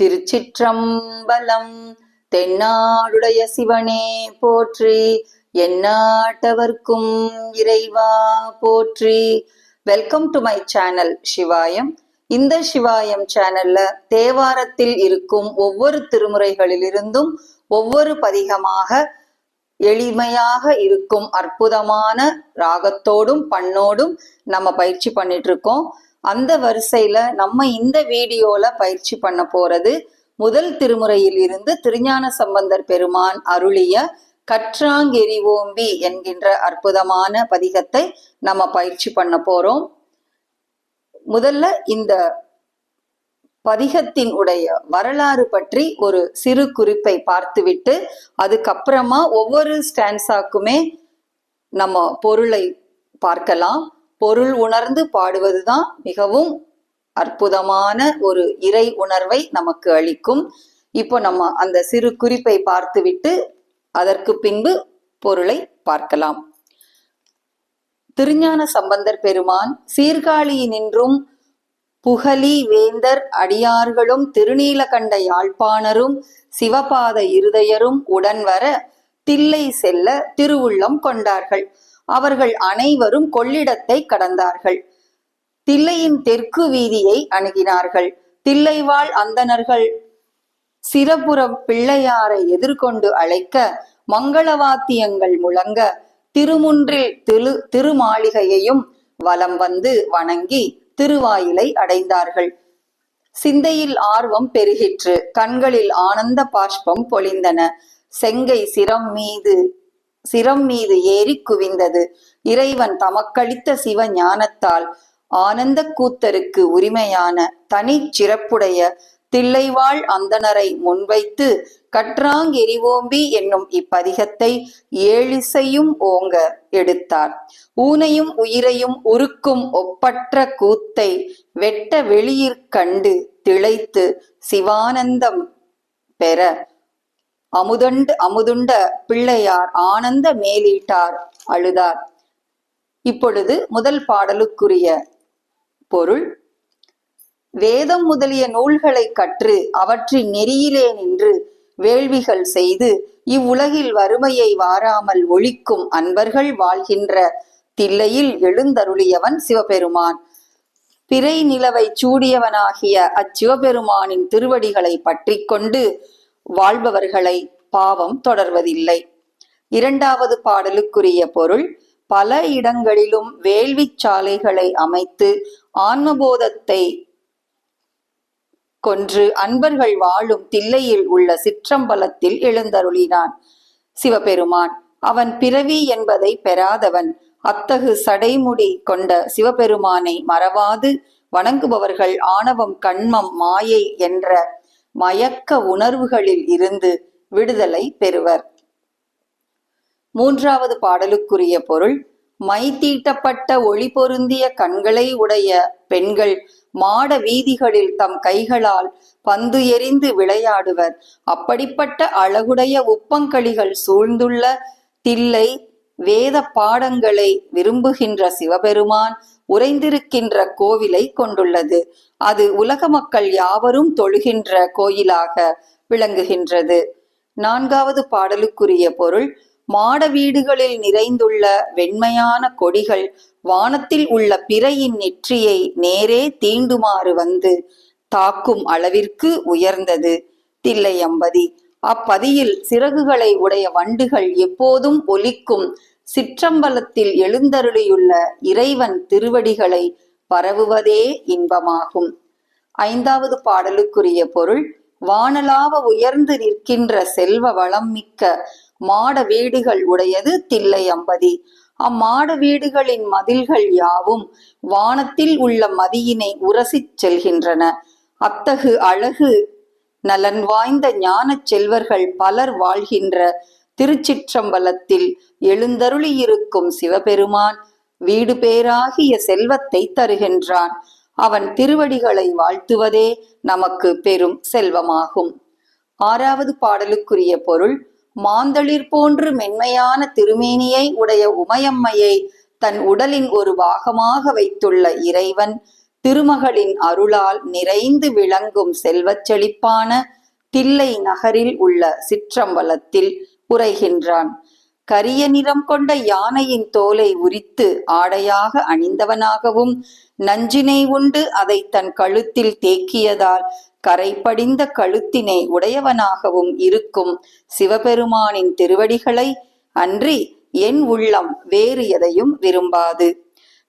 திருச்சிற்றம்பலம் தென்னாடுடைய சிவனே போற்றி எந்நாட்டவர்க்கும் இறைவா போற்றி. Welcome to my channel Sivayam இந்த சிவாயம் சேனல்ல தேவாரத்தில் இருக்கும் ஒவ்வொரு திருமுறைகளிலிருந்தும் ஒவ்வொரு பதிகமாக எளிமையாக இருக்கும் அற்புதமான ராகத்தோடும் பண்ணோடும் நம்ம பயிற்சி பண்ணிட்டு இருக்கோம். அந்த வரிசையில நம்ம இந்த வீடியோல பயிற்சி பண்ண போறது முதல் திருமுறையில் இருந்து திருஞான சம்பந்தர் பெருமான் அருளிய கற்றாங்கெரிவோம்பி என்கின்ற அற்புதமான பதிகத்தை நம்ம பயிற்சி பண்ண போறோம். முதல்ல இந்த பதிகத்தின் உடைய வரலாறு பற்றி ஒரு சிறு குறிப்பை பார்த்துவிட்டு அதுக்கப்புறமா ஒவ்வொரு ஸ்டான்ஸாக்குமே நம்ம பொருளை பார்க்கலாம். பொருள் உணர்ந்து பாடுவதுதான் மிகவும் அற்புதமான ஒரு இறை உணர்வை நமக்கு அளிக்கும். இப்போ நம்ம அந்த சிறு குறிப்பை பார்த்துவிட்டு அதற்கு பின்பு பொருளை பார்க்கலாம். திருஞான சம்பந்தர் பெருமான் சீர்காழியினின்றும் புகலி வேந்தர் அடியார்களும் திருநீலகண்ட யாழ்ப்பாணரும் சிவபாத இருதயரும் உடன் வர தில்லை செல்ல திருவுள்ளம் கொண்டார்கள். அவர்கள் அனைவரும் கொள்ளிடத்தை கடந்தார்கள். தில்லையின் தெற்கு வீதியை அணுகினார்கள். தில்லைவாழ் அந்தணர்கள் சிறப்புறம் பிள்ளையாரை எதிர்கொண்டு அழைக்க மங்களவாத்தியங்கள் முழங்க திருமுன்றில் திரு திருமாளிகையையும் வலம் வந்து வணங்கி திருவாயிலை அடைந்தார்கள். சிந்தையில் ஆர்வம் பெருகிற்று. கண்களில் ஆனந்த பாஷ்பம் பொழிந்தன. செங்கை சிரம் மீது சிரம் மீது ஏறி குவிந்தது. இறைவன் தமக்களித்த சிவ ஞானத்தால் ஆனந்த கூத்தருக்கு உரிமையான தனி சிறப்புடைய தில்லைவாழ் அந்தணரை முன்வைத்து கற்றாங்கெரிவோம்பி என்னும் இப்பதிகத்தை ஏழிசையும் ஓங்க எடுத்தார். ஊனையும் உயிரையும் உருக்கும் ஒப்பற்ற கூத்தை வெட்ட வெளியிற் கண்டு திளைத்து சிவானந்தம் பெற அமுதண்டு அமுதுண்ட பிள்ளையார் ஆனந்த மேலீட்டார் அழுதார். இப்பொழுது முதல் பாடலுக்குரிய பொருள் வேதம் முதலிய நூல்களை கற்று அவற்றின் நெறியிலே நின்று வேள்விகள் செய்து இவ்வுலகில் வறுமையை வாராமல் ஒழிக்கும் அன்பர்கள் வாழ்கின்ற தில்லையில் எழுந்தருளியவன் சிவபெருமான். பிறை நிலவை சூடியவனாகிய அச்சிவபெருமானின் திருவடிகளை பற்றி கொண்டு வாழ்பவர்களை பாவம் தொடர்வதில்லை. இரண்டாவது பாடலுக்குரிய பொருள் பல இடங்களிலும் வேள்விச் சாலைகளை அமைத்து ஆன்மபோதத்தை கொன்று அன்பர்கள் வாழும் தில்லையில் உள்ள சிற்றம்பலத்தில் எழுந்தருளினான் சிவபெருமான். அவன் பிறவி என்பதை பெறாதவன் அத்தகு சடைமுடி கொண்ட சிவபெருமானை மறவாது வணங்குபவர்கள் ஆணவம் கண்மம் மாயை என்ற மயக்க உணர்வுகளில் இருந்து விடுதலை பெறுவர். மூன்றாவது பாடலுக்குரிய பொருள் மை தீட்டப்பட்ட ஒளி பொருந்திய கண்களை உடைய பெண்கள் மாட வீதிகளில் தம் கைகளால் பந்து எறிந்து விளையாடுவர். அப்படிப்பட்ட அழகுடைய உப்பங்களிகள் சூழ்ந்துள்ள தில்லை வேத பாடங்களை விரும்புகின்ற சிவபெருமான் உறைந்திருக்கின்ற கோவிலை கொண்டுள்ளது. அது உலக மக்கள் யாவரும் தொழுகின்ற கோயிலாக விளங்குகின்றது. நான்காவது பாடலுக்குரிய பொருள் மாட வீடுகளில் நிறைந்துள்ள வெண்மையான கொடிகள் வானத்தில் உள்ள பிறையின் நெற்றியை நேரே தீண்டுமாறு வந்து தாக்கும் அளவிற்கு உயர்ந்தது. தில்லையம்பதி அப்பதியில் சிறகுகளை உடைய வண்டுகள் எப்போதும் ஒலிக்கும் சிற்றம்பலத்தில் எழுந்தருளியுள்ள இறைவன் திருவடிகளை பரவுவதே இன்பமாகும். ஐந்தாவது பாடலுக்குரிய பொருள் வானலாவ உயர்ந்து நிற்கின்ற செல்வ வளம் மிக்க மாட வீடுகள் உடையது தில்லை அம்பதி. அம்மாட வீடுகளின் மதில்கள் யாவும் வானத்தில் உள்ள மதியினை உரசிச் செல்கின்றன. அத்தகு அழகு நலன் வாய்ந்த ஞானச் செல்வர்கள் பலர் வாழ்கின்ற திருச்சிற்றம்பலத்தில் எழுந்தருளியிருக்கும் சிவபெருமான் வீடு பேராகிய செல்வத்தை தருகின்றான். அவன் திருவடிகளை வாழ்த்துவதே நமக்கு பெரும் செல்வமாகும். ஆறாவது பாடலுக்குரிய பொருள் மாந்தளிர் போன்று மென்மையான திருமேனியை உடைய உமையம்மையை தன் உடலின் ஒரு பாகமாக வைத்துள்ள இறைவன் திருமகளின் அருளால் நிறைந்து விளங்கும் செல்வச் செழிப்பான தில்லை நகரில் உள்ள சிற்றம்பலத்தில் உரைகின்றான் கரிய நிறம் கொண்ட யானையின் தோலை உரித்து ஆடையாக அணிந்தவனாகவும் நஞ்சினை உண்டு அதை தன் கழுத்தில் தேக்கியதால் கரைபடிந்த கழுத்தினை உடையவனாகவும் இருக்கும் சிவபெருமானின் திருவடிகளை அன்றி என் உள்ளம் வேறு எதையும் விரும்பாது.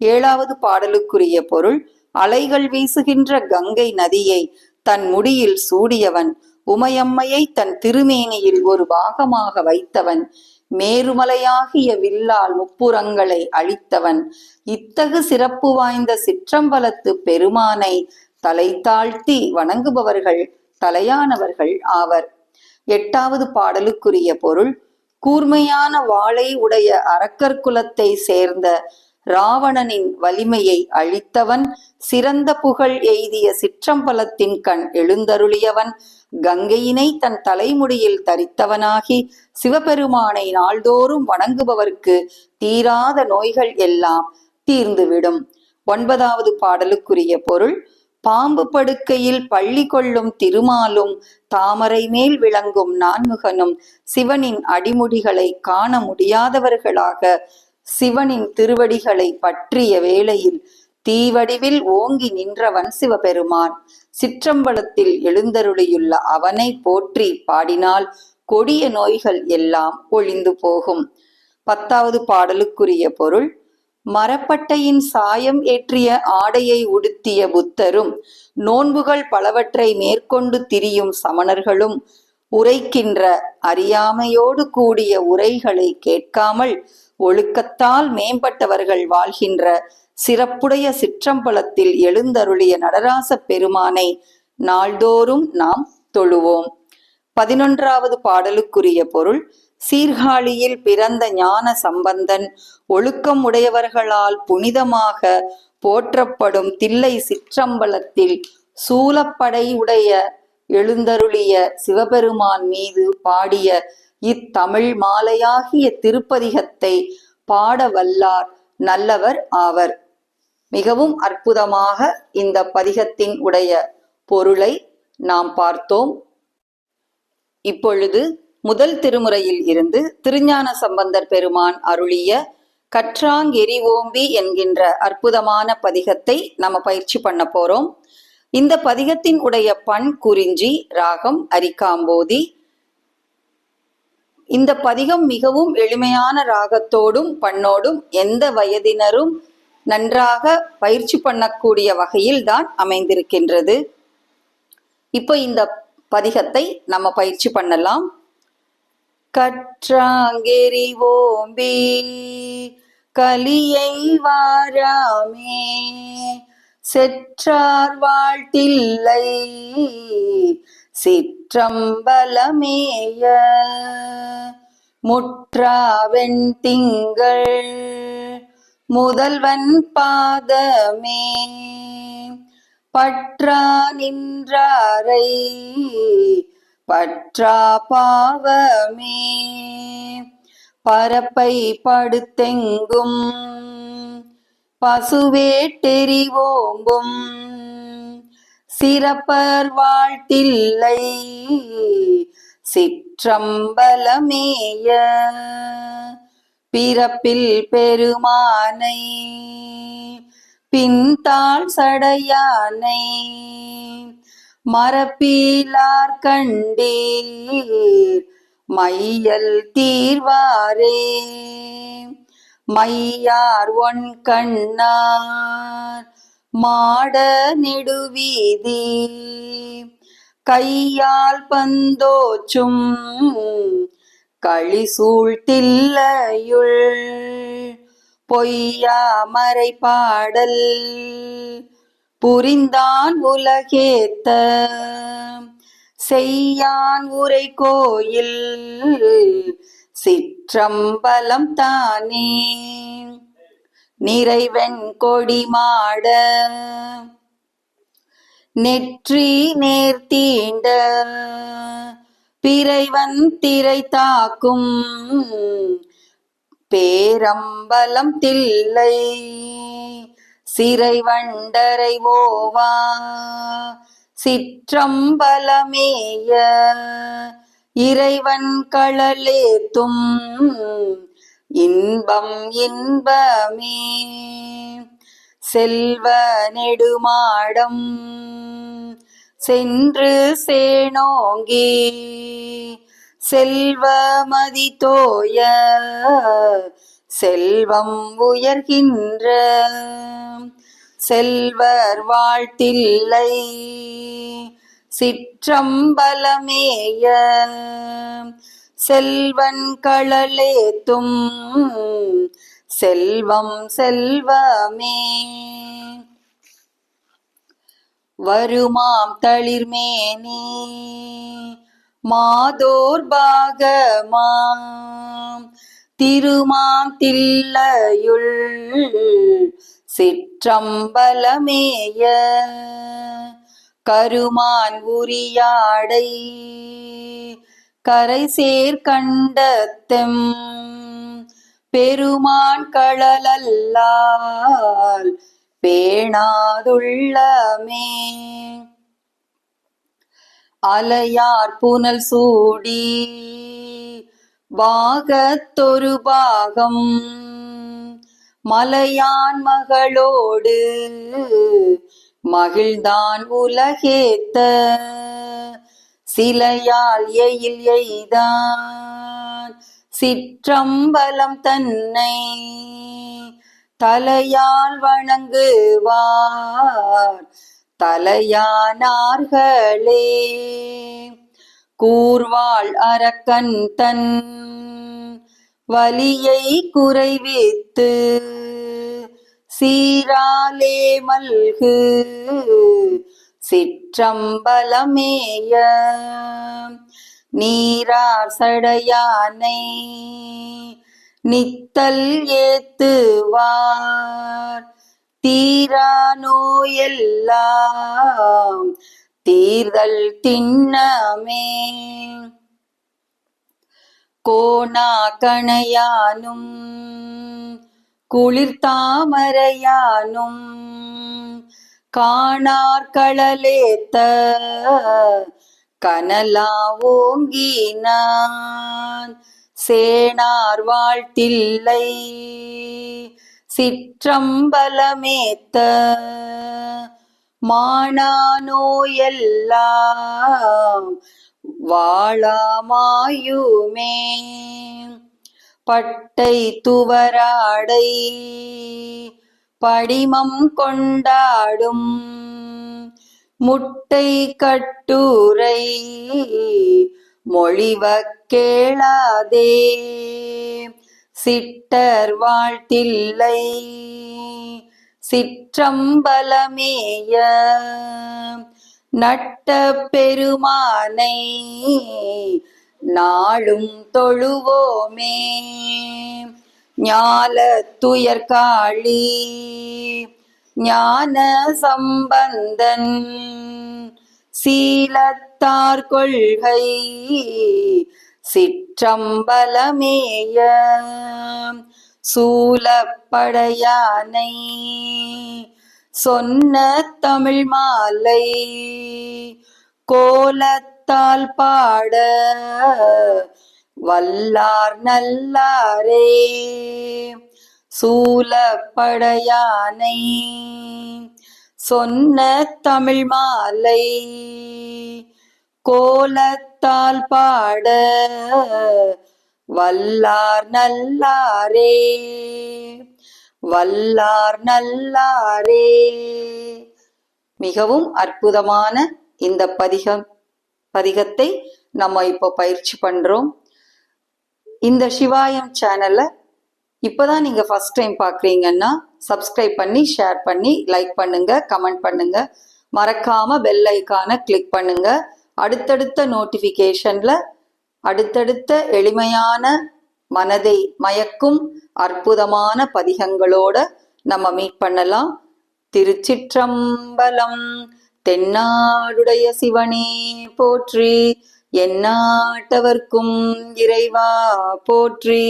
ஏழாவது பாடலுக்குரிய பொருள் அலைகள் வீசுகின்ற கங்கை நதியை தன் முடியில் சூடியவன் உமையம்மையை தன் திருமேனியில் ஒரு பாகமாக வைத்தவன் மேருமலையாகிய வில்லால் முப்புறங்களை அழித்தவன் இத்தகு சிறப்பு வாய்ந்த சிற்றம்பலத்து பெருமானை தலை தாழ்த்தி வணங்குபவர்கள் தலையானவர்கள் ஆவர். எட்டாவது பாடலுக்குரிய பொருள் கூர்மையான வாளை உடைய அரக்கர் குலத்தை சேர்ந்த ராவணனின் வலிமையை அழித்தவன் சிறந்த புகழ் எய்திய சிற்றம்பலத்தின் கண் எழுந்தருளியவன் கங்கையினை தன் தலைமுடியில் தரித்தவனாகி சிவபெருமானை நாள்தோறும் வணங்குபவர்க்கு தீராத நோய்கள் எல்லாம் தீர்ந்துவிடும். ஒன்பதாவது பாடலுக்குரிய பொருள் பாம்பு படுக்கையில் பள்ளி கொள்ளும் திருமாலும் தாமரை மேல் விளங்கும் நான்முகனும் சிவனின் அடிமுடிகளை காண முடியாதவர்களாக சிவனின் திருவடிகளை பற்றிய வேளையில் தீவடிவில் ஓங்கி நின்றவன் சிவபெருமான். சிற்றம்பலத்தில் எழுந்தருளியுள்ள அவனை போற்றி பாடினால் கொடிய நோய்கள் எல்லாம் ஒழிந்து போகும். பத்தாவது பாடலுக்குரிய பொருள் மரப்பட்டையின் சாயம் ஏற்றிய ஆடையை உடுத்திய புத்தரும் நோன்புகள் பலவற்றை மேற்கொண்டு திரியும் சமணர்களும் உரைக்கின்ற அறியாமையோடு கூடிய உரைகளை கேட்காமல் ஒழுக்கத்தால் மேம்பட்டவர்கள் வாழ்கின்ற சிறப்புடைய சிற்றம்பலத்தில் எழுந்தருளிய நடராச பெருமானை நாள்தோறும் நாம் தொழுவோம். பதினொன்றாவது பாடலுக்குரிய பொருள் சீர்காழியில் பிறந்த ஞான சம்பந்தன் ஒழுக்கம் உடையவர்களால் புனிதமாக போற்றப்படும் தில்லை சிற்றம்பலத்தில் சூலப்படை உடைய எழுந்தருளிய சிவபெருமான் மீது பாடிய இத்தமிழ் மாலையாகிய திருப்பதிகத்தை பாட வல்லார் நல்லவர் ஆவர். மிகவும் அற்புதமாக இந்த பதிகத்தின் உடைய பொருளை நாம் பார்த்தோம். இப்பொழுது முதல் திருமுறையில் இருந்து திருஞான சம்பந்தர் பெருமான் அருளிய கற்றாங்கெரி ஓம்பி என்கின்ற அற்புதமான பதிகத்தை நம்ம பயிற்சி பண்ண போறோம். இந்த பதிகத்தின் உடைய பண் குறிஞ்சி ராகம் அரிக்காம்போதி. இந்த பதிகம் மிகவும் எளிமையான ராகத்தோடும் பண்ணோடும் எந்த வயதினரும் நன்றாக பயிற்சி பண்ணக்கூடிய வகையில் தான் அமைந்திருக்கின்றது. இப்போ இந்த பதிகத்தை நம்ம பயிற்சி பண்ணலாம். கற்றாங்கெறி ஓம்பே கலியை வாராமே செற்றார் வாழ்த்தில்லை சிற்றம்பலமேய முற்றாவெண் திங்கள். முதல்வன் பாதமே. பற்றா நின்றாரை. பற்றா பாவமே. பரப்பை படுத்தெங்கும். பசுவேட்டெறி ஓம்பும் சிறப்பர் வாழ்த்தில்லை. சிற்றம்பலமேய. பிறப்பில் பெருமானை பின்தாள் சடையானை மரப்பீலார் கண்டீர் மையல் தீர்வாரே. மையார் ஒன் கண்ணார் மாட நெடுவீதி கையால் பந்தோச்சும் களிசூழ் தில்லையுள் பொய்யாமரை பாடல் புரிந்தான் உலகேத்த செய்யான் உரை கோயில் சிற்றம்பலம் தானே. நிறைவெண் கொடி மாட நெற்றி நேர்த்தீண்ட பிறைவன் திரை தாக்கும். பேரம்பலம் தில்லை. சிறை வண்டரை ஓவா. சிற்றம்பலமேய. இறைவன் களலேத்தும் இன்பம் இன்பமே. செல்வ நெடுமாடம். சென்று சேனோங்கி செல்வமதி தோய செல்வம் உயர்கின்ற செல்வர் வாழ்த்தில்லை. சிற்றம்பலமேய செல்வன் களலேத்தும் செல்வம் செல்வமே. வருமாம் தளிர்மேனி மாதோர் பாகமாம். திருமாம் தில்லையுள் சிற்றம்பலமேய கருமான் உரியாடை கரை சேர் கண்டத்தெம் பெருமான் களலல்லால் பேணாதுள்ளமே. அலையார் புனல் சூடி பாகத்தொரு பாகம். மலையான் மகளோடு மகிழ்ந்தான் உலகேத்த. சிலையால் எயில் எய்தான். சிற்றம்பலம் தன்னை தலையால் வணங்குவார் தலையானார்களே. கூர்வாள் அரக்கன் தன் வலியை குறைவித்து சீராலே மல்கு சிற்றம்பலமேய. நீரார் சடையானை நித்தல் ஏத்துவார். தீரா நோயெல்லாம் தீர்தல் திண்ணமே. கோணா கணையானும் குளிர்தாமரையானும் காணார்களலேத்த கனலா ஓங்கினான். சேனார் வாழ்த்தில்லை. சிற்றம்பலமேத்த மானானோயெல்லாம் வாழாமாயுமே. பட்டை துவராடை படிமம் கொண்டாடும் முட்டை கட்டுரை மொழிவ கேளாதே. சிட்டர் வாழ்த்தில்லை. சிற்றம்பலமேய. நட்ட பெருமானை. நாளும் தொழுவோமே. ஞால துயர்காழி ஞான சம்பந்தன். சீலத்தார் கொள்கை சிற்றம்பலமேய. சூலப்படையானை சொன்ன தமிழ் மாலை கோலத்தால் பாட வல்லார் நல்லாரே. சூலப்படையானை சொன்ன தமிழ் மாலை கோலத்தால் பாட வல்லார் நல்லாரே வல்லார் நல்லாரே. மிகவும் அற்புதமான இந்த பதிகம் பதிகத்தை நம்ம இப்போ பயிற்சி பண்றோம். இந்த சிவாயம் சேனலை இப்போதான் நீங்கள் ஃபஸ்ட் டைம் பார்க்குறீங்கன்னா சப்ஸ்கிரைப் பண்ணி ஷேர் பண்ணி லைக் பண்ணுங்க கமெண்ட் பண்ணுங்க. மறக்காம பெல் ஐக்கானை கிளிக் பண்ணுங்க. அடுத்தடுத்த நோட்டிஃபிகேஷன்ல அடுத்தடுத்த எளிமையான மனதை மயக்கும் அற்புதமான பதிகங்களோட நம்ம மீட் பண்ணலாம். திருச்சிற்றம்பலம் தென்னாடுடைய சிவனே போற்றி எந்நாட்டவர்க்கும் இறைவா போற்றி.